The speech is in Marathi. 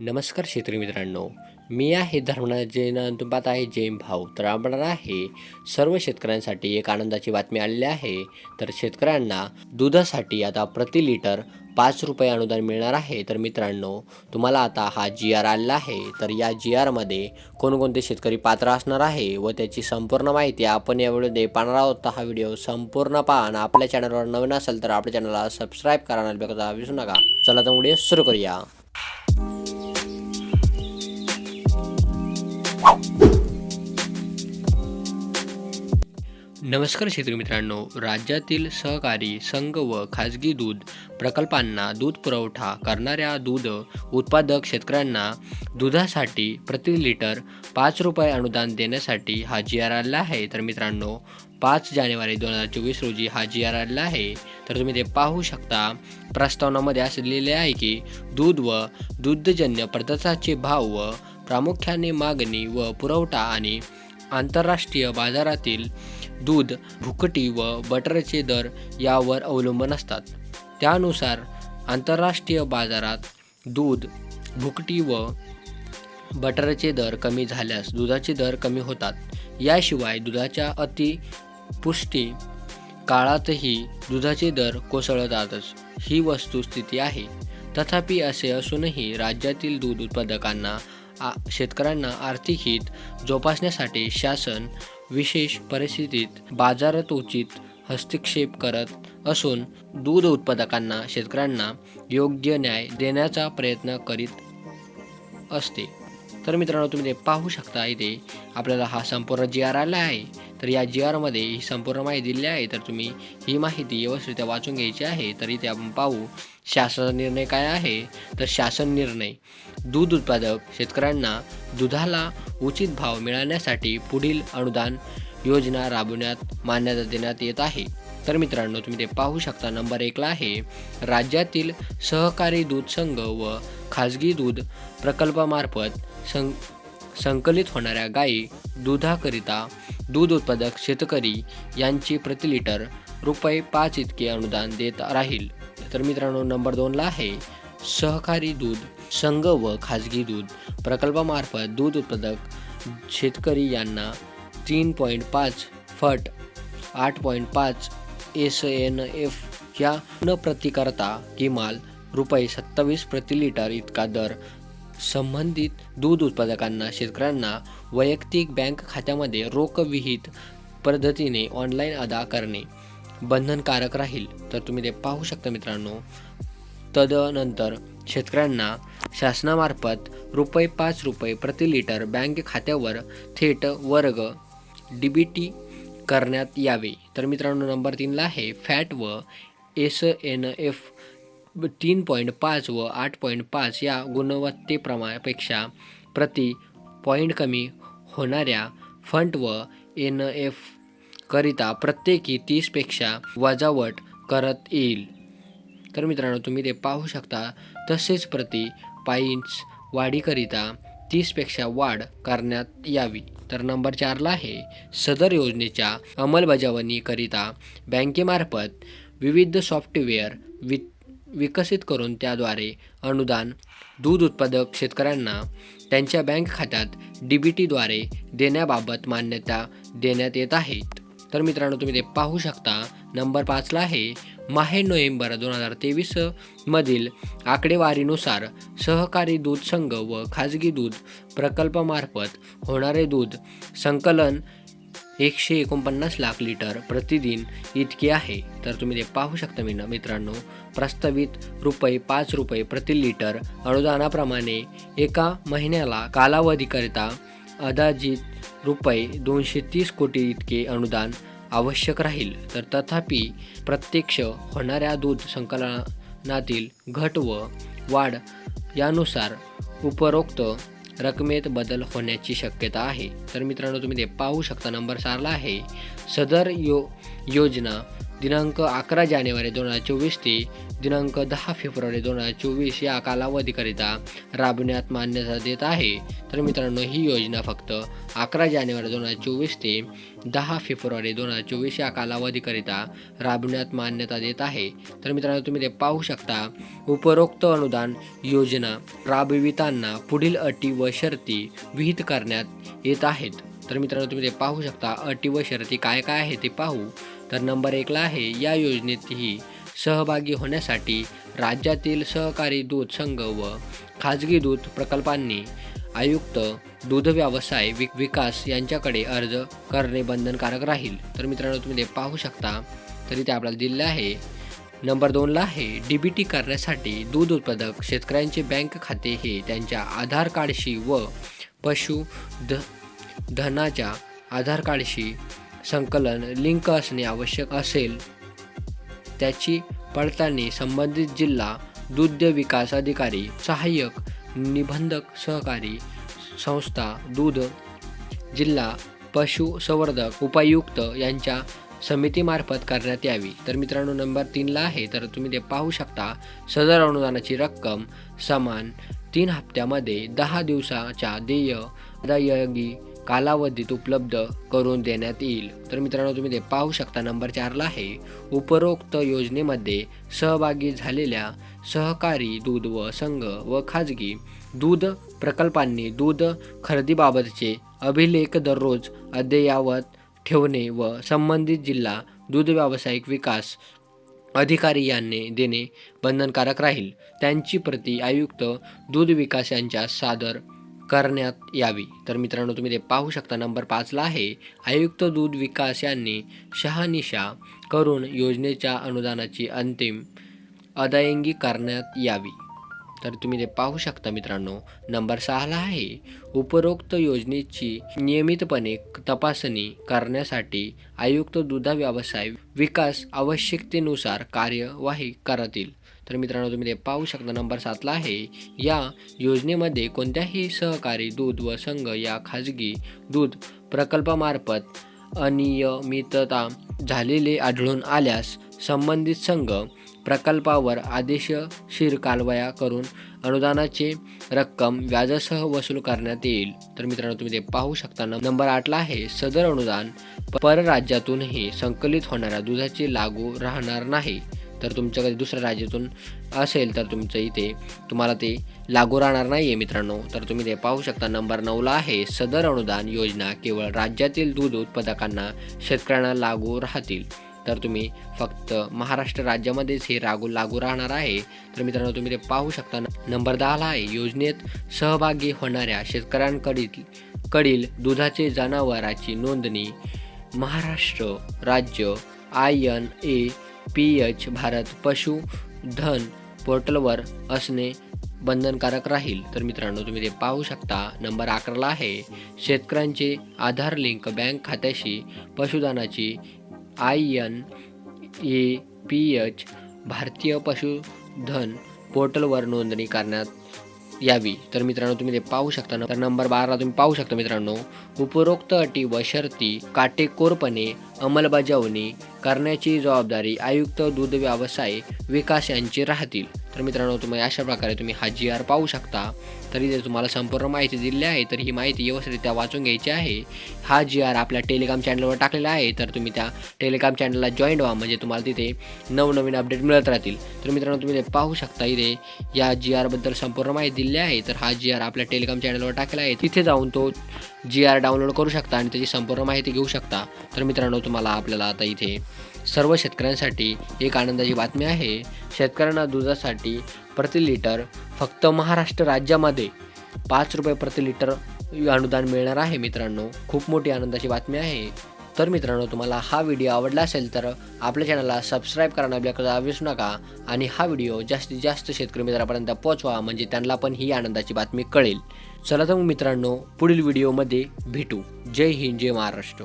नमस्कार शेतकरी मित्रांनो मी आहे धर्मनाथ आहे जैन भाऊ. तर आपण आहे सर्व शेतकऱ्यांसाठी एक आनंदाची बातमी आलेली आहे. तर शेतकऱ्यांना दुधासाठी आता प्रति लिटर पाच रुपये अनुदान मिळणार आहे. तर मित्रांनो तुम्हाला आता हा जी आर आलेला आहे. तर या जी आरमध्ये कोणकोणते शेतकरी पात्र असणार आहे व त्याची संपूर्ण माहिती आपण या व्हिडिओमध्ये पाहणार आहोत. हा व्हिडिओ संपूर्ण पहा आपल्या चॅनलवर नवीन असेल तर आपल्या चॅनलला सबस्क्राईब करायला विसरू नका. चला तर व्हिडिओ सुरू करूया. नमस्कार शेतकरी मित्रांनो राज्यातील सहकारी संघ व खाजगी दूध प्रकल्पांना दूध पुरवठा करणाऱ्या दूध उत्पादक शेतकऱ्यांना दुधासाठी प्रति लिटर पाच रुपये अनुदान देण्यासाठी हा जी आर आलेला आहे. तर मित्रांनो पाच जानेवारी दोन हजार चोवीस रोजी हा जी आर आलेला आहे. तर तुम्ही ते पाहू शकता. प्रस्तावनामध्ये असे लिहिले आहे की दूध व दुग्धजन्य पदार्थाचे भाव व प्रामुख्याने मागणी व पुरवठा आणि आंतरराष्ट्रीय बाजारातील दूध भुकटी व बटरचे दर यावर अवलंबून असतात. त्यानुसार आंतरराष्ट्रीय बाजारात दूध भुकटी व बटरचे दर कमी झाल्यास दुधाचे दर कमी होतात. याशिवाय दुधाच्या अतिपुष्टी काळातही दुधाचे दर कोसळतातच ही वस्तुस्थिती आहे. तथापि असे असूनही राज्यातील दूध उत्पादकांना आ शेतकऱ्यांना आर्थिक हित जोपासण्यासाठी शासन विशेष परिस्थितीत बाजारात उचित हस्तक्षेप करत असून दूध उत्पादकांना शेतकऱ्यांना योग्य न्याय देण्याचा प्रयत्न करीत असते. तर मित्रांनो तुम्ही ते पाहू शकता इथे. आपल्याला हा संपूर्ण जी आर आला आहे. तर या जी आरमध्ये ही संपूर्ण माहिती दिली आहे. तर तुम्ही ही माहिती व्यवस्थित वाचून घ्यायची आहे. तर इथे आपण पाहू. शासनाचा निर्णय काय आहे? तर शासन निर्णय. दूध उत्पादक शेतकऱ्यांना दुधाला उचित भाव मिळण्यासाठी पुढील अनुदान योजना राबवण्यात मान्यता देण्यात येत आहे. तर मित्रांनो तुम्ही ते पाहू शकता. नंबर एकला आहे राज्यातील सहकारी दूध संघ व खाजगी दूध प्रकल्पामार्फत सं संकलित होणाऱ्या गायी दुधाकरिता दूध उत्पादक शेतकरी यांची प्रति लिटर रुपये पाच इतके अनुदान देत राहील. तर मित्रांनो नंबर दोनला आहे सहकारी दूध संघ व खाजगी दूध प्रकल्पामार्फत दूध उत्पादक शेतकरी यांना तीन पॉईंट पाच फट आठ पॉईंट पाच एस एन एफ या न प्रतिकरता किमाल रुपये सत्तावीस प्रति लिटर इतका दर संबंधित दूध उत्पादकांना शेतकऱ्यांना वैयक्तिक बँक खात्यामध्ये रोखविहित पद्धतीने ऑनलाईन अदा करणे. बंधनकारक राहील तर तुम्ही ते पाहू शकता मित्रांनो. तदनंतर शेतकऱ्यांना शासनामार्फत रुपये पाच रुपये प्रति लिटर बँक खात्यावर थेट वर्ग डी बी टी करण्यात यावे. तर मित्रांनो नंबर तीनला आहे फॅट व एस एन एफ तीन पॉईंट पाच व आठ पॉईंट पाच या गुणवत्तेप्रमापेक्षा प्रति पॉईंट कमी होणाऱ्या फंट व एन एफ करिता प्रत्येकी तीसपेक्षा वजावट करत येईल. तर मित्रांनो तुम्ही ते पाहू शकता तसेच प्रति पाईंट्स वाढीकरिता तीसपेक्षा वाढ करण्यात यावी. तर नंबर चारला आहे सदर योजनेच्या अंमलबजावणीकरिता बँकेमार्फत विविध सॉफ्टवेअर वि विकसित करून त्याद्वारे अनुदान दूध उत्पादक शेतकऱ्यांना त्यांच्या बँक खात्यात डी बी टीद्वारे देण्याबाबत मान्यता देण्यात येत आहेत तर मित्रांनो तुम्ही ते पाहू शकता. नंबर पाचला आहे माहे नोव्हेंबर दोन हजार तेवीस मधील आकडेवारीनुसार सहकारी दूध संघ व खाजगी दूध प्रकल्पामार्फत होणारे दूध संकलन एकशे एकोणपन्नास लाख लिटर प्रतिदिन इतके आहे. तर तुम्ही ते पाहू शकता मी मित्रांनो प्रस्तावित रुपये पाच रुपये प्रति लिटर अनुदानाप्रमाणे एका महिन्याला कालावधीकरिता अंदाजित रुपये दोनशे तीस कोटी इतके अनुदान आवश्यक राहील. तर तथापि प्रत्यक्ष होणाऱ्या दूध संकलनातील घट व वाढ यानुसार उपरोक्त रकमेत बदल होण्याची शक्यता आहे. तर मित्रांनो तुम्ही ते पाहू शकता. नंबर चारला आहे सदर यो योजना दिनांक अकरा जानेवारी दोन हजार चोवीस ते दिनांक दहा फेब्रुवारी दोन हजार चोवीस या कालावधीकरिता राबविण्यात मान्यता देत आहे. तर मित्रांनो ही योजना फक्त अकरा जानेवारी दोन हजार चोवीस ते दहा फेब्रुवारी दोन हजार चोवीस या कालावधीकरिता राबविण्यात मान्यता देत आहे. तर मित्रांनो तुम्ही ते पाहू शकता. उपरोक्त अनुदान योजना राबविताना पुढील अटी व शर्ती विहित करण्यात येत आहेत. तर मित्रांनो तुम्ही ते पाहू शकता. अटी व शर्ती काय काय आहे ते पाहू. तर नंबर एकला आहे या योजनेतही सहभागी होण्यासाठी राज्यातील सहकारी दूध संघ व खाजगी दूध प्रकल्पांनी आयुक्त दूध व्यवसाय विक विकास यांच्याकडे अर्ज करणे बंधनकारक राहील. तर मित्रांनो तुम्ही ते पाहू शकता. तरी ते आपल्याला दिलेलं आहे. नंबर दोनला आहे डी बी टी करण्यासाठी दूध उत्पादक शेतकऱ्यांचे बँक खाते हे त्यांच्या आधार कार्डशी व पशु ध धनाच्या आधार कार्डशी संकलन लिंक असणे आवश्यक असेल. त्याची पडताळणी संबंधित जिल्हा दुग्ध विकास अधिकारी सहाय्यक निबंधक सहकारी संस्था दूध जिल्हा पशुसंवर्धक उपायुक्त यांच्या समितीमार्फत करण्यात यावी. तर मित्रांनो नंबर तीनला आहे. तर तुम्ही ते पाहू शकता. सदर अनुदानाची रक्कम समान तीन हप्त्यामध्ये दहा दिवसाच्या देय अदायगी कालावधीत उपलब्ध करून देण्यात येईल. तर मित्रांनो तुम्ही ते पाहू शकता. नंबर चारला आहे उपरोक्त योजनेमध्ये सहभागी झालेल्या सहकारी दूध व संघ व खाजगी दूध प्रकल्पांनी दूध खरेदीबाबतचे अभिलेख दररोज अद्ययावत ठेवणे व संबंधित जिल्हा दूध व्यावसायिक विकास अधिकारी यांनी देणे बंधनकारक राहील. त्यांची प्रति आयुक्त दूध विकास यांच्या सादर करण्यात यावी. तर मित्रांनो तुम्ही ते पाहू शकता. नंबर पाचला आहे आयुक्त दूध विकास यांनी शहानिशा करून योजनेच्या अनुदानाची अंतिम अदायंगी करण्यात यावी. तर तुम्ही ते पाहू शकता मित्रांनो. नंबर सहाला आहे. उपरोक्त योजनेची नियमितपणे तपासणी करण्यासाठी आयुक्त दुधा व्यवसाय विकास आवश्यकतेनुसार कार्यवाही करतील. तर मित्रांनो तुम्ही ते पाहू शकता. नंबर सातला आहे. या योजनेमध्ये कोणत्याही सहकारी दूध व संघ या खाजगी दूध प्रकल्पामार्फत अनियमितता झालेले आढळून आल्यास संबंधित संघ प्रकल्पावर आदेशशीर कारवाया करून अनुदानाचे रक्कम व्याजासह वसूल करण्यात येईल. तर मित्रांनो तुम्ही ते पाहू शकता. नंबर आठला आहे सदर अनुदान परराज्यातूनही संकलित होणाऱ्या दुधाचे लागू राहणार नाही. तर तुमच्याकडे दुसऱ्या राज्यातून असेल तर तुमचं इथे तुम्हाला ते लागू राहणार नाही आहे मित्रांनो. तर तुम्ही ते पाहू शकता. नंबर नऊला आहे सदर अनुदान योजना केवळ राज्यातील दूध उत्पादकांना शेतकऱ्यांना लागू राहतील. तर तुम्ही फक्त महाराष्ट्र राज्यामध्येच हे रागू लागू राहणार आहे. तर मित्रांनो तुम्ही ते पाहू शकता. नंबर दहाला आहे योजनेत सहभागी होणाऱ्या शेतकऱ्यांकडील कडील दुधाचे जनावराची नोंदणी. महाराष्ट्र राज्य I N A P H Bharat Pashudhan पोर्टलवर असणे बंधनकारक राहील. तर मित्रांनो तुम्ही ते पाहू शकता. नंबर अकराला आहे शेतकऱ्यांचे आधार लिंक बँक खात्याशी पशुधनाची I N A P H भारतीय पशुधन पोर्टलवर नोंदणी करण्यात यावी. तर मित्रांनो तुम्ही ते पाहू शकता तर नंबर बाराला तुम्ही पाहू शकता मित्रांनो. उपरोक्त अटी व शर्ती काटेकोरपणे अंमलबजावणी करण्याची जबाबदारी आयुक्त दूध व्यवसाय विकास यांची राहतील. तर मित्रांनो तुम्ही अशा प्रकारे तुम्ही हा जी आर पाहू शकता. तरी जर तुम्हाला संपूर्ण माहिती दिली आहे तर ही माहिती व्यवस्थितरित्या वाचून घ्यायची आहे. हा जी आर आपल्या टेलिग्राम चॅनलवर टाकलेला आहे तर तुम्ही त्या टेलिग्राम चॅनलला जॉईन व्हा. म्हणजे तुम्हाला तिथे नवनवीन अपडेट मिळत राहतील. तर मित्रांनो तुम्ही ते पाहू शकता. इथे या जी आरबद्दल संपूर्ण माहिती दिली आहे तर हा जी आर आपल्या टेलिग्राम चॅनलवर टाकला आहे. तिथे जाऊन तो जी आर डाउनलोड करू शकता आणि त्याची संपूर्ण माहिती घेऊ शकता. तर मित्रांनो तुम्हाला आपल्याला आता इथे सर्व शेतकऱ्यांसाठी एक आनंदाची बातमी आहे. शेतकऱ्यांना दुधासाठी प्रति लिटर फक्त महाराष्ट्र राज्यामध्ये पाच रुपये प्रति लिटर अनुदान मिळणार आहे मित्रांनो. खूप मोठी आनंदाची बातमी आहे. तर मित्रांनो तुम्हाला हा व्हिडिओ आवडला असेल तर आपल्या चॅनलला सबस्क्राईब करायला आपल्याकडे विसरू नका आणि हा व्हिडिओ जास्तीत जास्त शेतकरी मित्रांपर्यंत पोहोचवा म्हणजे त्यांना पण ही आनंदाची बातमी कळेल. चला तर मग मित्रांनो पुढील व्हिडिओमध्ये भेटू. जय हिंद जय महाराष्ट्र.